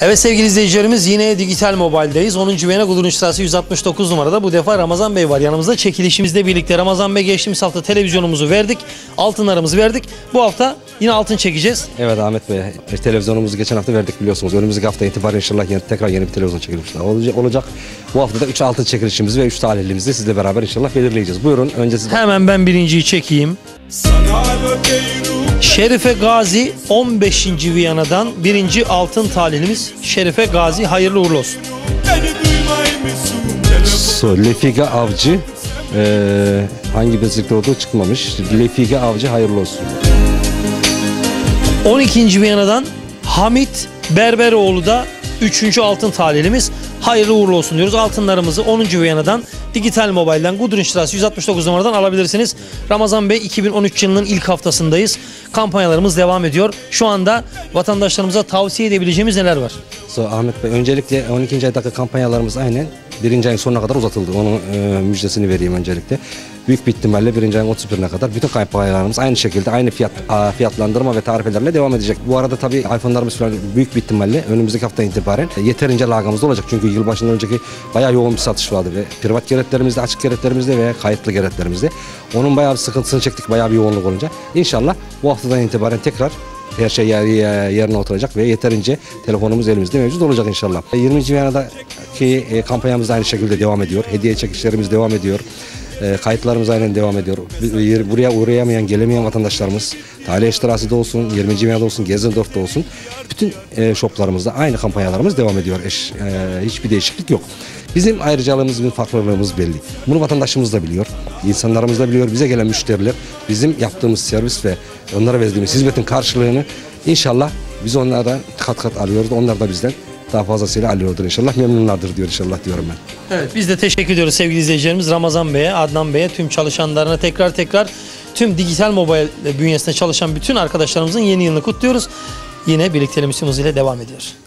Evet sevgili izleyicilerimiz yine Dijital Mobile'deyiz. 10. Viyana Gudurun Sırası 169 numarada. Bu defa Ramazan Bey var yanımızda. Çekilişimizle birlikte Ramazan Bey geçtiğimiz hafta televizyonumuzu verdik. Altınlarımızı verdik. Bu hafta yine altın çekeceğiz. Evet Ahmet Bey, televizyonumuzu geçen hafta verdik biliyorsunuz. Önümüzdeki hafta itibaren inşallah yeni, tekrar yeni bir televizyon çekilişi daha olacak. olacak. Bu hafta da 3 altın çekilişimizi ve 3 talihlimizi sizle beraber inşallah belirleyeceğiz. Buyurun önce siz Hemen ben birinciyi çekeyim. Şerife Gazi 15. Viyana'dan birinci altın talihlimiz Şerife Gazi hayırlı uğurlu olsun. So, Lefiga Avcı e, hangi bezikte olduğu çıkmamış. Lefiga Avcı hayırlı olsun. 12. Viyana'dan Hamit Berberoğlu da 3. altın talihlimiz. Hayırlı uğurlu olsun diyoruz. Altınlarımızı 10. Viyana'dan Digital Mobile'den Gudrun Strasse 169 numaradan alabilirsiniz. Ramazan Bey 2013 yılının ilk haftasındayız. Kampanyalarımız devam ediyor. Şu anda vatandaşlarımıza tavsiye edebileceğimiz neler var? So, Ahmet Bey öncelikle 12. aydaki kampanyalarımız aynen birinci ayın sonuna kadar uzatıldı. Onun e, müjdesini vereyim öncelikle. Büyük bir ihtimalle birinci ayın 31'ine kadar bütün kampanyalarımız aynı şekilde aynı fiyat a, fiyatlandırma ve tarifelerle devam edecek. Bu arada tabii iPhone'larımız falan büyük bir ihtimalle önümüzdeki hafta itibaren yeterince lagımızda olacak. Çünkü yılbaşından önceki bayağı yoğun bir satış vardı ve privat geretlerimizde, açık geretlerimizde ve kayıtlı geretlerimizde. Onun bayağı bir sıkıntısını çektik bayağı bir yoğunluk olunca. İnşallah bu haftadan itibaren tekrar her şey yer, yer- yerine oturacak ve yeterince telefonumuz elimizde mevcut olacak inşallah. 20. Viyana'daki e, kampanyamız da aynı şekilde devam ediyor. Hediye çekişlerimiz devam ediyor. E, kayıtlarımız aynen devam ediyor. Yer- Buraya uğrayamayan, gelemeyen vatandaşlarımız Talih Eştirasi'de olsun, 20. Viyana'da olsun, Gezendorf'ta olsun. Bütün e, aynı kampanyalarımız devam ediyor. E, hiçbir değişiklik yok. Bizim ayrıcalığımız, bizim farklılığımız belli. Bunu vatandaşımız da biliyor. insanlarımız da biliyor. Bize gelen müşteriler bizim yaptığımız servis ve onlara verdiğimiz hizmetin karşılığını inşallah biz onlardan kat kat alıyoruz. Onlar da bizden daha fazlasıyla alıyordur inşallah. Memnunlardır diyor inşallah diyorum ben. Evet biz de teşekkür ediyoruz sevgili izleyicilerimiz. Ramazan Bey'e, Adnan Bey'e, tüm çalışanlarına tekrar tekrar tüm dijital mobil bünyesinde çalışan bütün arkadaşlarımızın yeni yılını kutluyoruz. Yine birlikteliğimiz ile devam ediyor.